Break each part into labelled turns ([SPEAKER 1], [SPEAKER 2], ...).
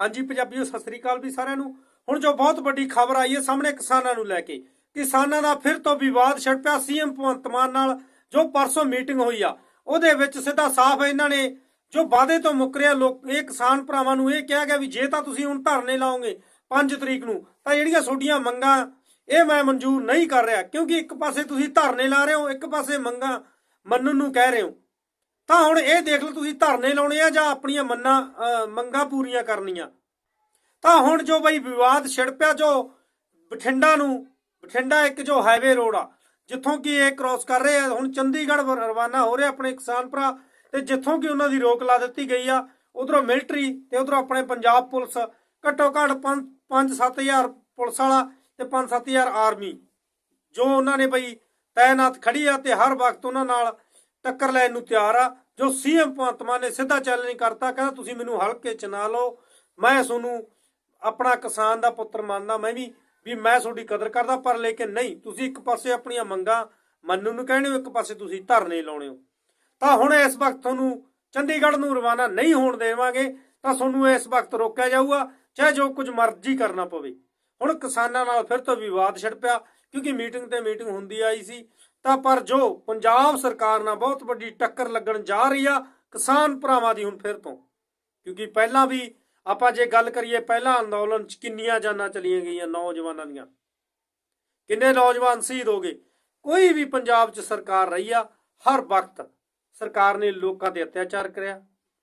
[SPEAKER 1] ਹਾਂਜੀ ਪੰਜਾਬੀਓ, ਸਤਿ ਸ੍ਰੀ ਅਕਾਲ ਵੀ ਸਾਰਿਆਂ ਨੂੰ। ਹੁਣ ਜੋ ਬਹੁਤ ਵੱਡੀ ਖਬਰ ਆਈ ਹੈ ਸਾਹਮਣੇ ਕਿਸਾਨਾਂ ਨੂੰ ਲੈ ਕੇ। ਕਿਸਾਨਾਂ ਦਾ ਫਿਰ ਤੋਂ ਵਿਵਾਦ ਛਿੜ ਪਿਆ। ਸੀਐਮ ਭਗਵੰਤ ਮਾਨ ਨਾਲ ਜੋ ਪਰਸੋਂ ਮੀਟਿੰਗ ਹੋਈ ਆ, ਉਹਦੇ ਵਿੱਚ ਸਿੱਧਾ ਸਾਫ਼ ਇਹਨਾਂ ਨੇ ਜੋ ਵਾਅਦੇ ਤੋਂ ਮੁੱਕਰਿਆ ਲੋਕ ਇਹ ਕਿਸਾਨ ਭਰਾਵਾਂ ਨੂੰ ਇਹ ਕਿਹਾ ਗਿਆ ਵੀ ਜੇ ਤਾਂ ਤੁਸੀਂ ਹੁਣ ਧਰਨੇ ਲਾਓਗੇ 5 ਤਰੀਕ ਨੂੰ, ਤਾਂ ਜਿਹੜੀਆਂ ਤੁਹਾਡੀਆਂ ਮੰਗਾਂ, ਇਹ ਮੈਂ ਮਨਜ਼ੂਰ ਨਹੀਂ ਕਰ ਰਿਹਾ। ਕਿਉਂਕਿ ਇੱਕ ਪਾਸੇ ਤੁਸੀਂ ਧਰਨੇ ਲਾ ਰਹੇ ਹੋ, ਇੱਕ ਪਾਸੇ ਮੰਗਾਂ ਮੰਨਣ ਨੂੰ ਕਹਿ ਰਹੇ ਹੋ। ਤਾਂ ਹੁਣ ਇਹ ਦੇਖ ਲਓ ਤੁਸੀਂ ਧਰਨੇ ਲਾਉਣੇ ਆ ਜਾਂ ਆਪਣੀਆਂ ਮੰਨਾਂ ਮੰਗਾਂ ਪੂਰੀਆਂ ਕਰਨੀਆਂ। ਤਾਂ ਹੁਣ ਜੋ ਬਈ ਵਿਵਾਦ ਛਿੜ ਪਿਆ, ਜੋ ਬਠਿੰਡਾ ਨੂੰ, ਬਠਿੰਡਾ ਇੱਕ ਜੋ ਹਾਈਵੇ ਰੋਡ ਆ, ਜਿੱਥੋਂ ਕਿ ਇਹ ਕ੍ਰਾਸ ਕਰ ਰਹੇ ਆ, ਹੁਣ ਚੰਡੀਗੜ੍ਹ ਵ- ਰਵਾਨਾ ਹੋ ਰਹੇ ਆਪਣੇ ਕਿਸਾਨ ਭਰਾ, ਤੇ ਜਿੱਥੋਂ ਕਿ ਉਹਨਾਂ ਦੀ ਰੋਕ ਲਾ ਦਿੱਤੀ ਗਈ ਆ, ਉਧਰੋਂ ਮਿਲਟਰੀ ਤੇ ਉਧਰੋਂ ਆਪਣੇ ਪੰਜਾਬ ਪੁਲਿਸ, ਘੱਟੋ ਘੱਟ 5-7000 ਪੁਲਿਸ ਵਾਲਾ ਤੇ 5-7000 ਆਰਮੀ ਜੋ ਉਹਨਾਂ ਨੇ ਬਈ ਤਾਇਨਾਤ ਖੜੀ ਆ ਤੇ ਹਰ ਵਕਤ ਉਹਨਾਂ ਨਾਲ ਟੱਕਰ ਲੈਣ ਨੂੰ ਤਿਆਰ ਆ, ਜੋ ਸੀਐਮ ਭਗਵੰਤ ਮਾਨ ਨੇ ਸਿੱਧਾ ਚੈਲੰਜ ਕਰਤਾ, ਕਹਿੰਦਾ ਤੁਸੀਂ ਮੈਨੂੰ ਹਲਕੇ ਚ ਨਾ ਲਓ। ਮੈਂ ਤੁਹਾਨੂੰ ਆਪਣਾ ਕਿਸਾਨ ਦਾ ਪੁੱਤਰ ਮੰਨਦਾ, ਮੈਂ ਵੀ ਵੀ ਮੈਂ ਤੁਹਾਡੀ ਕਦਰ ਕਰਦਾ, ਪਰ ਲੇਕਿਨ ਨਹੀਂ, ਤੁਸੀਂ ਇੱਕ ਪਾਸੇ ਆਪਣੀਆਂ ਮੰਗਾਂ ਮੰਨਣ ਨੂੰ ਕਹਿੰਦੇ ਹੋ, ਇੱਕ ਪਾਸੇ ਤੁਸੀਂ ਧਰਨੇ ਲਾਉਣੇ ਹੋ। ਤਾਂ ਹੁਣ ਇਸ ਵਕਤ ਤੁਹਾਨੂੰ ਚੰਡੀਗੜ੍ਹ ਨੂੰ ਰਵਾਨਾ ਨਹੀਂ ਹੋਣ ਦੇਵਾਂਗੇ, ਤਾਂ ਤੁਹਾਨੂੰ ਇਸ ਵਕਤ ਰੋਕਿਆ ਜਾਊਗਾ, ਚਾਹੇ ਜੋ ਕੁਝ ਮਰਜ਼ੀ ਕਰਨਾ ਪਵੇ। ਹੁਣ ਕਿਸਾਨਾਂ ਨਾਲ ਫਿਰ ਤੋਂ ਵਿਵਾਦ ਛਿੜ ਪਿਆ, ਕਿਉਂਕਿ ਮੀਟਿੰਗ ਤੇ ਮੀਟਿੰਗ ਹੁੰਦੀ ਆਈ ਸੀ ਤਾਂ ਪਰ ਜੋ ਪੰਜਾਬ ਸਰਕਾਰ ਨਾਲ ਬਹੁਤ ਵੱਡੀ ਟੱਕਰ ਲੱਗਣ ਜਾ ਰਹੀ ਆ, ਕਿਸਾਨ ਭਰਾਵਾਂ ਦੀ ਹੁਣ ਫਿਰ ਤੋਂ। ਕਿਉਂਕਿ ਪਹਿਲਾਂ ਵੀ ਆਪਾਂ ਜੇ ਗੱਲ ਕਰੀਏ, ਪਹਿਲਾਂ ਅੰਦੋਲਨ ਚ ਕਿੰਨੀਆਂ ਜਾਨਾਂ ਚਲੀਆਂ ਗਈਆਂ ਨੌਜਵਾਨਾਂ ਦੀਆਂ। ਕਿੰਨੇ ਨੌਜਵਾਨ ਸ਼ਹੀਦ ਹੋ ਗਏ? ਕੋਈ ਵੀ ਪੰਜਾਬ 'ਚ ਸਰਕਾਰ ਰਹੀ ਆ, ਹਰ ਵਕਤ ਸਰਕਾਰ ਨੇ ਲੋਕਾਂ ਤੇ ਅਤਿਆਚਾਰ ਕਰਿਆ।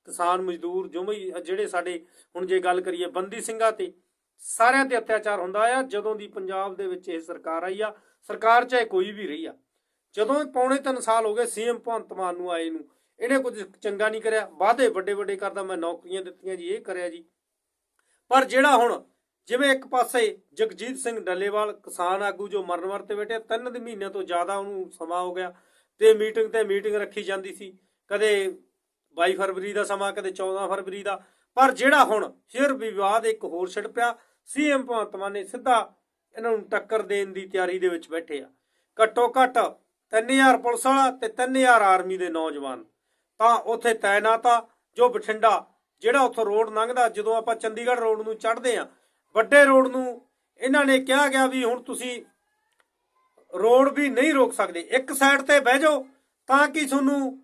[SPEAKER 1] ਕਿਸਾਨ ਮਜ਼ਦੂਰ ਜੋ ਜਿਹੜੇ ਸਾਡੇ ਹੁਣ ਜੇ ਗੱਲ ਕਰੀਏ ਬੰਦੀ ਸਿੰਘਾਂ ਤੇ, ਸਾਰਿਆਂ ਤੇ ਅਤਿਆਚਾਰ ਹੁੰਦਾ ਆ। ਜਦੋਂ ਦੀ ਪੰਜਾਬ ਦੇ ਵਿੱਚ ਇਹ ਸਰਕਾਰ ਆਈ ਆ, ਸਰਕਾਰ ਚਾਹੇ ਕੋਈ ਵੀ ਰਹੀ ਆ ਜਦੋਂ ਇਹ ਪੌਣੇ 3 ਸਾਲ ਹੋ ਗਏ ਸੀਐਮ ਭਗਵੰਤ ਮਾਨ ਨੂੰ ਆਏ ਨੂੰ, ਇਹਨੇ ਕੁਝ ਚੰਗਾ ਨਹੀਂ ਕਰਿਆ। ਵਾਅਦੇ ਵੱਡੇ ਵੱਡੇ ਕਰਦਾ, ਮੈਂ ਨੌਕਰੀਆਂ ਦਿੱਤੀਆਂ ਜੀ, ਇਹ ਕਰਿਆ ਜੀ। ਪਰ ਜਿਹੜਾ ਹੁਣ ਜਿਵੇਂ ਇੱਕ ਪਾਸੇ ਜਗਜੀਤ ਸਿੰਘ ਡੱਲੇਵਾਲ ਕਿਸਾਨ ਆਗੂ ਜੋ ਮਰਨ ਵਰਤੇ ਬੈਠੇ, ਤਿੰਨ ਦੇ ਮਹੀਨਿਆਂ ਤੋਂ ਜ਼ਿਆਦਾ ਉਹਨੂੰ ਸਮਾਂ ਹੋ ਗਿਆ ਤੇ ਮੀਟਿੰਗ ਤੇ ਮੀਟਿੰਗ ਰੱਖੀ ਜਾਂਦੀ ਸੀ। ਕਦੇ 22 ਫਰਵਰੀ ਦਾ ਸਮਾਂ, ਕਦੇ 14 ਫਰਵਰੀ ਦਾ। ਪਰ ਜਿਹੜਾ ਹੁਣ ਫਿਰ ਵਿਵਾਦ ਇੱਕ ਹੋਰ ਛਿੜ ਪਿਆ। ਸੀਐਮ ਭਗਵੰਤ ਮਾਨ ਨੇ ਸਿੱਧਾ ਇਹਨਾਂ ਨੂੰ ਟੱਕਰ ਦੇਣ ਦੀ ਤਿਆਰੀ ਦੇ ਵਿੱਚ ਬੈਠੇ ਆ। ਘੱਟੋ ਘੱਟ 3000 ਪੁਲਿਸ ਵਾਲਾ ਤੇ 3000 ਆਰਮੀ ਦੇ ਨੌਜਵਾਨ। ਤਾਂ ਉੱਥੇ ਤਾਇਨਾਤ ਆ, ਜੋ ਬਠਿੰਡਾ, ਜਿਹੜਾ ਉੱਥੋਂ ਰੋਡ ਲੰਘਦਾ, ਜਦੋਂ ਆਪਾਂ ਚੰਡੀਗੜ੍ਹ ਰੋਡ ਨੂੰ ਚੜ੍ਹਦੇ ਆ, ਵੱਡੇ ਰੋਡ ਨੂੰ ਇਹਨਾਂ ਨੇ ਕਿਹਾ ਗਿਆ ਵੀ ਹੁਣ ਤੁਸੀਂ ਰੋਡ ਵੀ ਨਹੀਂ ਰੋਕ ਸਕਦੇ। ਇੱਕ ਸਾਈਡ ਤੇ ਬਹਿ ਜਾਓ, ਤਾਂ ਕਿ ਤੁਹਾਨੂੰ,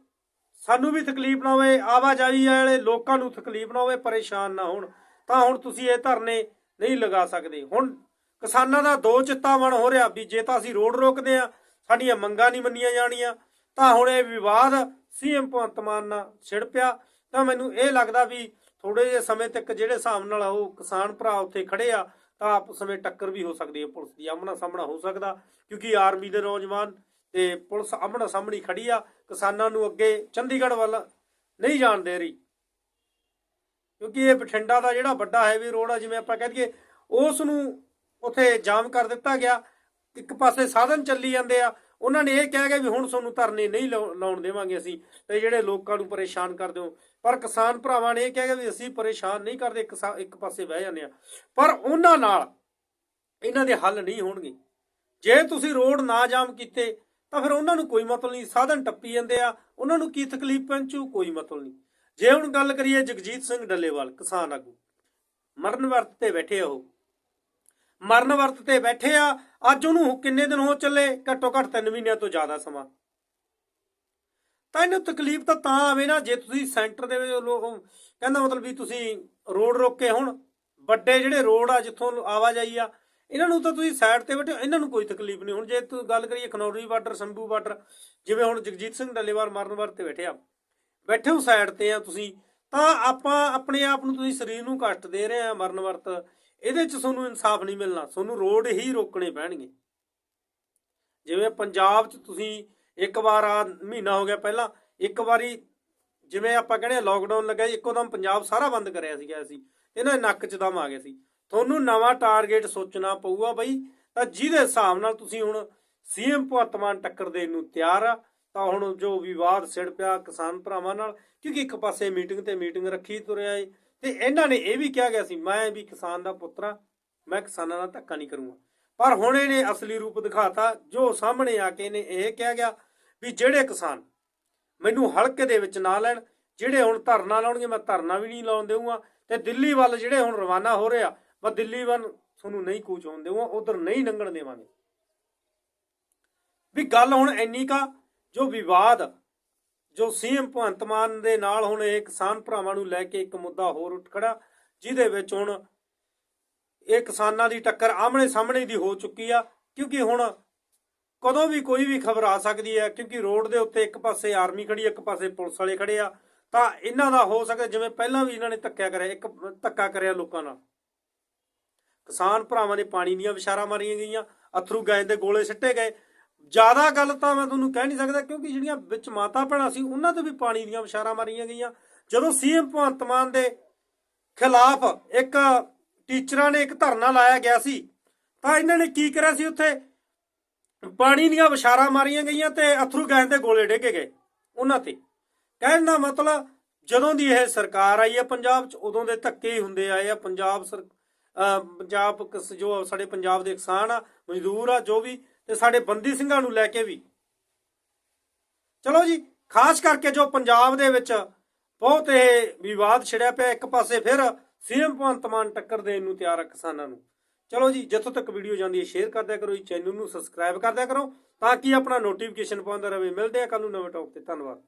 [SPEAKER 1] ਸਾਨੂੰ ਵੀ ਤਕਲੀਫ ਨਾ ਹੋਵੇ, ਆਵਾਜਾਈ ਵਾਲੇ ਲੋਕਾਂ ਨੂੰ ਤਕਲੀਫ ਨਾ ਹੋਵੇ, ਪਰੇਸ਼ਾਨ ਨਾ ਹੋਣ। ਤਾਂ ਹੁਣ ਤੁਸੀਂ ਇਹ ਧਰਨੇ ਨਹੀਂ ਲਗਾ ਸਕਦੇ। ਹੁਣ ਕਿਸਾਨਾਂ ਦਾ ਦੋ ਚਿੱਤਾਵਣ ਹੋ ਰਿਹਾ ਵੀ ਜੇ ਤਾਂ ਅਸੀਂ ਰੋਡ ਰੋਕਦੇ ਆ ਸਾਡੀਆਂ ਮੰਗਾਂ ਨਹੀਂ ਮੰਨੀਆਂ ਜਾਣੀਆਂ। ਤਾਂ ਹੁਣ ਇਹ ਵਿਵਾਦ ਸੀਐਮ ਭਗਵੰਤ ਮਾਨ ਨਾਲ ਛਿੜ ਪਿਆ। ਤਾਂ ਮੈਨੂੰ ਇਹ ਲੱਗਦਾ ਵੀ ਥੋੜੇ ਜਿਹੇ ਸਮੇਂ ਤੱਕ ਜਿਹੜੇ ਹਿਸਾਬ ਨਾਲ ਉਹ ਕਿਸਾਨ ਭਰਾ ਉੱਥੇ ਖੜੇ ਆ, ਤਾਂ ਆਪ ਸਮੇਂ ਟੱਕਰ ਵੀ ਹੋ ਸਕਦੀ ਹੈ ਪੁਲਿਸ ਦੀ, ਆਮਣਾ ਸਾਹਮਣਾ ਹੋ ਸਕਦਾ। ਕਿਉਂਕਿ ਆਰਮੀ ਦੇ ਨੌਜਵਾਨ ਤੇ ਪੁਲਿਸ ਆਮਣਾ ਸਾਹਮਣੀ ਖੜੀ ਆ, ਕਿਸਾਨਾਂ ਨੂੰ ਅੱਗੇ ਚੰਡੀਗੜ੍ਹ ਵੱਲ ਨਹੀਂ ਜਾਣ ਦੇ ਰਹੀ। ਕਿਉਂਕਿ ਇਹ ਬਠਿੰਡਾ ਦਾ ਜਿਹੜਾ ਵੱਡਾ ਹੈਵੀ ਰੋਡ ਆ, ਜਿਵੇਂ ਆਪਾਂ ਕਹਿ ਦਈਏ, ਉਸ ਨੂੰ ਉੱਥੇ ਜਾਮ ਕਰ ਦਿੱਤਾ ਗਿਆ। ਇੱਕ ਪਾਸੇ ਸਾਧਨ ਚੱਲੀ ਜਾਂਦੇ ਆ ਉਹਨਾਂ ਨੇ ਇਹ ਕਿਹਾ ਗਿਆ ਵੀ ਹੁਣ ਤੁਹਾਨੂੰ ਧਰਨੇ ਨਹੀਂ ਲਾਉ- ਲਾਉਣ ਦੇਵਾਂਗੇ ਅਸੀਂ, ਤੇ ਜਿਹੜੇ ਲੋਕਾਂ ਨੂੰ ਪਰੇਸ਼ਾਨ ਕਰਦੇ ਹੋ। ਪਰ ਕਿਸਾਨ ਭਰਾਵਾਂ ਨੇ ਇਹ ਕਿਹਾ ਗਿਆ ਵੀ ਅਸੀਂ ਪਰੇਸ਼ਾਨ ਨਹੀਂ ਕਰਦੇ, ਇੱਕ ਇੱਕ ਪਾਸੇ ਬਹਿ ਜਾਂਦੇ ਆ ਪਰ ਉਹਨਾਂ ਨਾਲ ਇਹਨਾਂ ਦੇ ਹੱਲ ਨਹੀਂ ਹੋਣਗੇ। ਜੇ ਤੁਸੀਂ ਰੋਡ ਨਾ ਜਾਮ ਕੀਤੇ, ਤਾਂ ਫਿਰ ਉਹਨਾਂ ਨੂੰ ਕੋਈ ਮਤਲਬ ਨਹੀਂ, ਸਾਧਨ ਟੱਪੀ ਜਾਂਦੇ ਆ। ਉਹਨਾਂ ਨੂੰ ਕੀ ਤਕਲੀਫ ਪਹੁੰਚੂ ਕੋਈ ਮਤਲਬ ਨਹੀਂ। ਜੇ ਹੁਣ ਗੱਲ ਕਰੀਏ ਜਗਜੀਤ ਸਿੰਘ ਡੱਲੇਵਾਲ, ਕਿਸਾਨ ਆਗੂ। ਮਰਨ ਵਰਤ ਤੇ ਬੈਠੇ ਆ ਉਹ। ਮਰਨ ਵਰਤ ਤੇ ਬੈਠੇ ਆ ਅੱਜ ਉਹਨੂੰ ਕਿੰਨੇ ਦਿਨ ਹੋ ਚੱਲੇ ਘੱਟੋ ਘੱਟ 3 ਮਹੀਨਿਆਂ ਤੋਂ ਜ਼ਿਆਦਾ ਸਮਾਂ। ਤਾਂ ਇਹਨੂੰ ਤਕਲੀਫ ਤਾਂ ਤਾਂ ਆਵੇ ਨਾ ਜੇ ਤੁਸੀਂ ਸੈਂਟਰ ਦੇ ਵਿੱਚ ਲੋਕ ਕਹਿੰਦਾ ਮਤਲਬ ਵੀ ਤੁਸੀਂ ਰੋਡ ਰੋਕੇ ਹੁਣ ਵੱਡੇ ਜਿਹੜੇ ਰੋਡ ਆ ਜਿੱਥੋਂ ਆਵਾਜਾਈ ਆ ਇਹਨਾਂ ਨੂੰ ਤਾਂ ਤੁਸੀਂ ਸਾਈਡ ਤੇ ਬੈਠੇ ਹੋ, ਇਹਨਾਂ ਨੂੰ ਕੋਈ ਤਕਲੀਫ ਨਹੀਂ। ਹੁਣ ਜੇ ਤੂੰ ਗੱਲ ਕਰੀਏ ਖਨੌਰੀ ਬਾਰਡਰ ਸੰਭੂ ਬਾਰਡਰ ਜਿਵੇਂ ਹੁਣ ਜਗਜੀਤ ਸਿੰਘ ਡੱਲੇਵਾਲ ਮਰਨ ਵਰਤ ਤੇ ਬੈਠੇ ਆ ਬੈਠੇ ਹੋ ਸਾਈਡ ਤੇ ਆ ਤੁਸੀਂ ਤਾਂ ਆਪਾਂ ਆਪਣੇ ਆਪ ਨੂੰ ਤੁਸੀਂ ਸਰੀਰ ਨੂੰ ਕਸ਼ਟ ਦੇ ਰਹੇ ਆ ਮਰਨ ਵਰਤ। ਇਹਦੇ ਚ ਤੁਹਾਨੂੰ ਇਨਸਾਫ ਨਹੀਂ ਮਿਲਣਾ ਤੁਹਾਨੂੰ ਰੋਡ ਹੀ ਰੋਕਣੇ ਪੈਣਗੇ। ਜਿਵੇਂ ਪੰਜਾਬ ਚ ਤੁਸੀਂ ਇੱਕ ਵਾਰ ਆ ਮਹੀਨਾ ਹੋ ਗਿਆ ਪਹਿਲਾਂ ਇੱਕ ਵਾਰੀ ਜਿਵੇਂ ਆਪਾਂ ਕਹਿੰਦੇ ਆ ਲੱਗਾ ਸੀ, ਪੰਜਾਬ ਸਾਰਾ ਬੰਦ ਕਰਿਆ ਸੀਗਾ ਅਸੀਂ ਇਹਨਾਂ ਨੱਕ 'ਚ ਦਮ ਆ ਗਿਆ ਸੀ। ਤੁਹਾਨੂੰ ਨਵਾਂ ਟਾਰਗੇਟ ਸੋਚਣਾ ਪਊਗਾ ਬਈ ਤਾਂ ਜਿਹਦੇ ਹਿਸਾਬ ਨਾਲ ਤੁਸੀਂ ਹੁਣ ਸੀਐਮ ਭਗਵੰਤ ਮਾਨ ਟੱਕਰ ਦੇਣ ਨੂੰ ਤਿਆਰ ਆ ਤਾਂ ਹੁਣ ਜੋ ਵਿਵਾਦ ਸਿੜ ਪਿਆ ਕਿਸਾਨ ਭਰਾਵਾਂ ਨਾਲ ਕਿਉਂਕਿ ਇੱਕ ਪਾਸੇ ਮੀਟਿੰਗ ਤੇ ਮੀਟਿੰਗ ਰੱਖੀ ਤੁਰਿਆ ਏ ਤੇ ਇਹਨਾਂ ਨੇ ਇਹ ਵੀ ਕਿਹਾ ਗਿਆ ਸੀ, ਮੈਂ ਵੀ ਕਿਸਾਨ ਦਾ ਪੁੱਤਰਾ ਮੈਂ ਕਿਸਾਨਾਂ ਦਾ ਧੱਕਾ ਨਹੀਂ ਕਰੂੰਗਾ। ਪਰ ਹੁਣ ਇਹਨੇ ਅਸਲੀ ਰੂਪ ਦਿਖਾਤਾ, ਜੋ ਸਾਹਮਣੇ ਆ ਕੇ ਇਹਨੇ ਇਹ ਕਿਹਾ ਗਿਆ ਵੀ ਜਿਹੜੇ ਕਿਸਾਨ ਮੈਨੂੰ ਹਲਕੇ ਦੇ ਵਿੱਚ ਨਾ ਲੈਣ, ਜਿਹੜੇ ਹੁਣ ਧਰਨਾ ਲਾਉਣਗੇ, ਮੈਂ ਧਰਨਾ ਵੀ ਨਹੀਂ ਲਾਉਣ ਦੇਵਾਂਗਾ ਤੇ ਦਿੱਲੀ ਵੱਲ ਜਿਹੜੇ ਹੁਣ ਰਵਾਨਾ ਹੋ ਰਹੇ ਆ, ਮੈਂ ਦਿੱਲੀ ਵੱਲ ਤੁਹਾਨੂੰ ਨਹੀਂ ਕੂਚ ਹੋਣ ਦੇਵਾਂਗਾ ਉਧਰ ਨਹੀਂ ਲੰਘਣ ਦੇਵਾਂਗੇ। ਵੀ ਗੱਲ ਹੁਣ ਇੰਨੀ ਕਾ, ਜੋ ਵਿਵਾਦ ਜੋ ਸੀਐਮ ਭਗਵੰਤ ਮਾਨ ਦੇ ਨਾਲ ਹੁਣ ਇਹ ਕਿਸਾਨ ਭਰਾਵਾਂ ਨੂੰ ਲੈ ਕੇ ਇੱਕ ਮੁੱਦਾ ਹੋਰ ਉੱਠ ਖੜਾ, ਜਿਹਦੇ ਵਿੱਚ ਹੁਣ ਇਹ ਕਿਸਾਨਾਂ ਦੀ ਟੱਕਰ ਆਮਣੇ ਸਾਹਮਣੇ ਦੀ ਹੋ ਚੁੱਕੀ ਆ, ਕਿਉਂਕਿ ਹੁਣ ਕਦੋਂ ਵੀ ਕੋਈ ਵੀ ਖਬਰ ਆ ਸਕਦੀ ਹੈ, ਕਿਉਂਕਿ ਰੋਡ ਦੇ ਉੱਤੇ ਇੱਕ ਪਾਸੇ ਆਰਮੀ ਖੜੀ ਇੱਕ ਪਾਸੇ ਪੁਲਿਸ ਵਾਲੇ ਖੜੇ ਆ, ਤਾਂ ਇਹਨਾਂ ਦਾ ਹੋ ਸਕਦਾ ਜਿਵੇਂ ਪਹਿਲਾਂ ਵੀ ਇਹਨਾਂ ਨੇ ਧੱਕਿਆ ਕਰਿਆ, ਇੱਕ ਧੱਕਾ ਕਰਿਆ ਲੋਕਾਂ ਨਾਲ। ਕਿਸਾਨ ਭਰਾਵਾਂ ਦੇ ਪਾਣੀ ਦੀਆਂ ਵਿਸ਼ਾਰਾਂ ਮਾਰੀਆਂ ਗਈਆਂ, ਅਥਰੂ ਗੈਸ ਦੇ ਗੋਲੇ ਸਿੱਟੇ ਗਏ ਜ਼ਿਆਦਾ ਗੱਲ ਤਾਂ ਮੈਂ ਤੁਹਾਨੂੰ ਕਹਿ ਨਹੀਂ ਸਕਦਾ, ਕਿਉਂਕਿ ਜਿਹੜੀਆਂ ਵਿੱਚ ਮਾਤਾ ਭੈਣਾਂ ਸੀ, ਉਹਨਾਂ ਤੇ ਵੀ ਪਾਣੀ ਦੀਆਂ ਵਿਸ਼ਾਰਾਂ ਮਾਰੀਆਂ ਗਈਆਂ। ਜਦੋਂ ਸੀਐਮ ਭਗਵੰਤ ਮਾਨ ਦੇ ਖਿਲਾਫ ਇੱਕ ਟੀਚਰਾਂ ਨੇ ਇੱਕ ਧਰਨਾ ਲਾਇਆ ਗਿਆ ਸੀ, ਤਾਂ ਇਹਨਾਂ ਨੇ ਕੀ ਕਰਿਆ ਸੀ ਉੱਥੇ? ਪਾਣੀ ਦੀਆਂ ਵਿਸ਼ਾਰਾਂ ਮਾਰੀਆਂ ਗਈਆਂ ਤੇ ਅਥਰੂ ਗੈਸ ਦੇ ਗੋਲੇ ਡੇਗੇ ਗਏ ਉਹਨਾਂ ਤੇ। ਕਹਿਣ ਦਾ ਮਤਲਬ ਜਦੋਂ ਦੀ ਇਹ ਸਰਕਾਰ ਆਈ ਹੈ, ਪੰਜਾਬ 'ਚ ਉਦੋਂ ਦੇ ਧੱਕੇ ਹੀ ਹੁੰਦੇ ਆਏ ਆ, ਪੰਜਾਬ ਸਰ ਪੰਜਾਬ ਜੋ ਸਾਡੇ ਪੰਜਾਬ ਦੇ ਕਿਸਾਨ ਆ, ਮਜ਼ਦੂਰ ਆ, ਜੋ ਵੀ, ਤੇ ਸਾਡੇ ਬੰਦੀ ਸਿੰਘਾਂ ਨੂੰ ਲੈ ਕੇ ਵੀ। ਚਲੋ ਜੀ, ਖਾਸ ਕਰਕੇ ਜੋ ਪੰਜਾਬ ਦੇ ਵਿੱਚ ਬਹੁਤ ਇਹ ਵਿਵਾਦ ਛਿੜਿਆ ਪਿਆ, ਇੱਕ ਪਾਸੇ ਫਿਰ ਸੀਐਮ ਭਗਵੰਤ ਮਾਨ ਟੱਕਰ ਦੇਣ ਨੂੰ ਤਿਆਰ ਆ ਕਿਸਾਨਾਂ ਨੂੰ। ਚਲੋ ਜੀ, ਜਿੱਥੋਂ ਤੱਕ ਵੀਡੀਓ ਜਾਂਦੀ ਹੈ, ਸ਼ੇਅਰ ਕਰਦਿਆ ਕਰੋ ਜੀ, ਚੈਨਲ ਨੂੰ ਸਬਸਕ੍ਰਾਈਬ ਕਰਦਿਆ ਕਰੋ, ਤਾਂ ਕਿ ਆਪਣਾ ਨੋਟੀਫਿਕੇਸ਼ਨ ਪਾਉਂਦਾ ਰਹੇ। ਮਿਲਦੇ ਆ ਕੱਲ ਨੂੰ ਨਵੇਂ ਟੌਪ ਤੇ। ਧੰਨਵਾਦ।